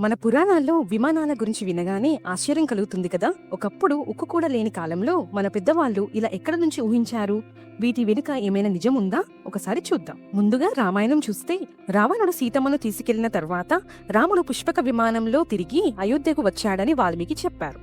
మన పురాణాల్లో విమానాల గురించి వినగానే ఆశ్చర్యం కలుగుతుంది కదా? ఒకప్పుడు ఉక్కు కూడా లేని కాలంలో మన పెద్దవాళ్ళు ఇలా ఎక్కడ నుంచి ఊహించారు? వీటి వెనుక ఏమైనా నిజం ఉందా? ఒకసారి చూద్దాం. ముందుగా రామాయణం చూస్తే రావణుడు సీతమ్మను తీసుకెళ్ళిన తర్వాత రాముడు పుష్పక విమానంలో తిరిగి అయోధ్యకు వచ్చాడని వాల్మీకి చెప్పారు.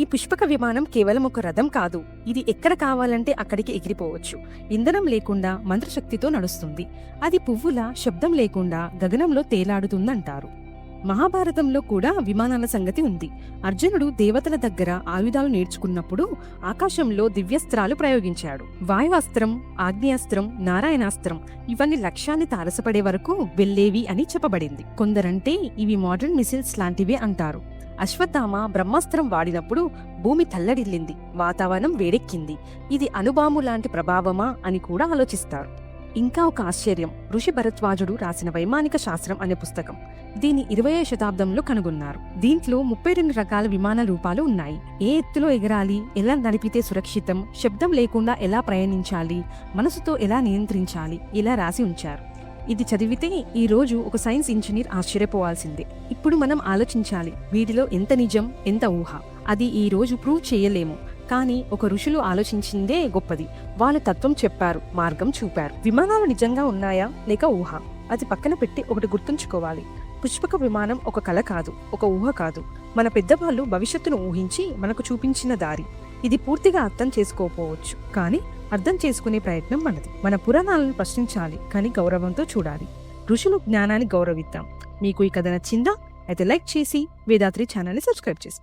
ఈ పుష్పక విమానం కేవలం ఒక రథం కాదు. ఇది ఎక్కడ కావాలంటే అక్కడికి ఎగిరిపోవచ్చు. ఇంధనం లేకుండా మంత్రశక్తితో నడుస్తుంది. అది పువ్వుల శబ్దం లేకుండా గగనంలో తేలాడుతుందంటారు. మహాభారతంలో కూడా విమానాల సంగతి ఉంది. అర్జునుడు దేవతల దగ్గర ఆయుధాలు నేర్చుకున్నప్పుడు ఆకాశంలో దివ్యస్త్రాలు ప్రయోగించాడు. వాయువాస్త్రం ఆగ్నేయాస్త్రం నారాయణాస్త్రం ఇవన్నీ లక్ష్యాన్ని తారసపడే వరకు వెళ్ళేవి అని చెప్పబడింది. కొందరంటే ఇవి మోడర్న్ మిసిల్స్ లాంటివే అంటారు. అశ్వత్థామ బ్రహ్మాస్త్రం వాడినప్పుడు భూమి తల్లడిల్లింది వాతావరణం వేడెక్కింది. ఇది అనుబాము లాంటి ప్రభావమా అని కూడా ఆలోచిస్తారు. ఇంకా ఒక ఆశ్చర్యం. ఋషి భరద్వాజుడు రాసిన వైమానిక శాస్త్రం అనే పుస్తకం. దీన్ని ఇరవై శతాబ్దంలో కనుగొన్నారు. దీంట్లో ముప్పై రెండు రకాల విమాన రూపాలు ఉన్నాయి. ఏ ఎత్తులో ఎగరాలి? ఎలా నడిపితే సురక్షితం? శబ్దం లేకుండా ఎలా ప్రయాణించాలి? మనసుతో ఎలా నియంత్రించాలి? ఇలా రాసి ఉంచారు. ఇది చదివితే ఈ రోజు ఒక సైన్స్ ఇంజనీర్ ఆశ్చర్యపోవాల్సిందే. ఇప్పుడు మనం ఆలోచించాలి వీటిలో ఎంత నిజం ఎంత ఊహ? అది ఈ రోజు ప్రూవ్ చేయలేము. కానీ ఒక ఋషులు ఆలోచించిందే గొప్పది. వాళ్ళు తత్వం చెప్పారు మార్గం చూపారు. విమానాలు నిజంగా ఉన్నాయా? లేక ఊహ? అది పక్కన పెట్టి ఒకటి గుర్తుంచుకోవాలి. పుష్పక విమానం ఒక కళ కాదు ఒక ఊహ కాదు. మన పెద్దవాళ్ళు భవిష్యత్తును ఊహించి మనకు చూపించిన దారి. ఇది పూర్తిగా అర్థం చేసుకోకపోవచ్చు. కానీ అర్థం చేసుకునే ప్రయత్నం మనది. మన పురాణాలను ప్రశ్నించాలి కానీ గౌరవంతో చూడాలి. ఋషులు జ్ఞానాన్ని గౌరవిద్దాం. మీకు ఈ కథ నచ్చిందా? అయితే లైక్ చేసి వేదాత్రి ఛానల్ని సబ్స్క్రైబ్ చేసుకోండి.